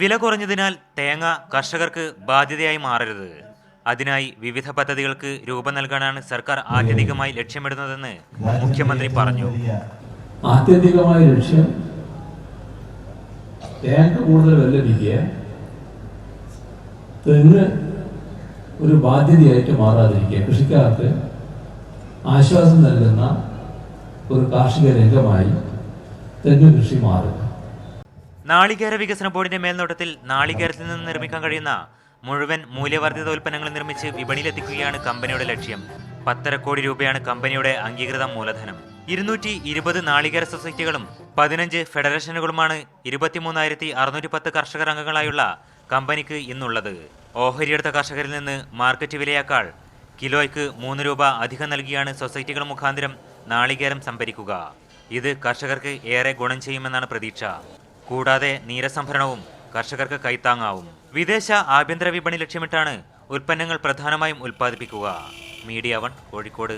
വില കുറഞ്ഞതിനാൽ തേങ്ങ കർഷകർക്ക് ബാധ്യതയായി മാറരുത്. അതിനായി വിവിധ പദ്ധതികൾക്ക് രൂപം നൽകാനാണ് സർക്കാർ ആത്യന്തികമായി ലക്ഷ്യമിടുന്നതെന്ന് മുഖ്യമന്ത്രി പറഞ്ഞു. ആത്യന്തികമായ ലക്ഷ്യം തേങ്ങ കൂടുതൽ വില തെങ്ങ് ഒരു ബാധ്യതയായിട്ട് മാറാതിരിക്കുക. കൃഷിക്കാർക്ക് ആശ്വാസം നൽകുന്ന ഒരു കാർഷിക രംഗമായി തെങ്ങ് കൃഷി മാറുക. നാളികേര വികസന ബോർഡിന്റെ മേൽനോട്ടത്തിൽ നാളികേരത്തിൽ നിന്ന് നിർമ്മിക്കാൻ കഴിയുന്ന മുഴുവൻ മൂല്യവർദ്ധിത ഉൽപ്പന്നങ്ങൾ നിർമ്മിച്ച് വിപണിയിലെത്തിക്കുകയാണ് കമ്പനിയുടെ ലക്ഷ്യം. പത്തര കോടി രൂപയാണ് കമ്പനിയുടെ അംഗീകൃത മൂലധനം. ഇരുന്നൂറ്റി ഇരുപത് നാളികേര സൊസൈറ്റികളും പതിനഞ്ച് ഫെഡറേഷനുകളുമാണ് ഇരുപത്തിമൂന്നായിരത്തി അറുന്നൂറ്റി പത്ത് കർഷകർ അംഗങ്ങളായുള്ള കമ്പനിക്ക് ഇന്നുള്ളത്. ഓഹരിയെടുത്ത കർഷകരിൽ നിന്ന് മാർക്കറ്റ് വിലയേക്കാൾ കിലോയ്ക്ക് മൂന്ന് രൂപ അധികം നൽകിയാണ് സൊസൈറ്റികൾ മുഖാന്തരം നാളികേരം സംഭരിക്കുക. ഇത് കർഷകർക്ക് ഏറെ ഗുണം ചെയ്യുമെന്നാണ് പ്രതീക്ഷ. കൂടാതെ നീരസംഭരണവും കർഷകർക്ക് കൈത്താങ്ങാവും. വിദേശ ആഭ്യന്തര വിപണി ലക്ഷ്യമിട്ടാണ് ഉൽപ്പന്നങ്ങൾ പ്രധാനമായും ഉൽപ്പാദിപ്പിക്കുക. Media one Kozhikode.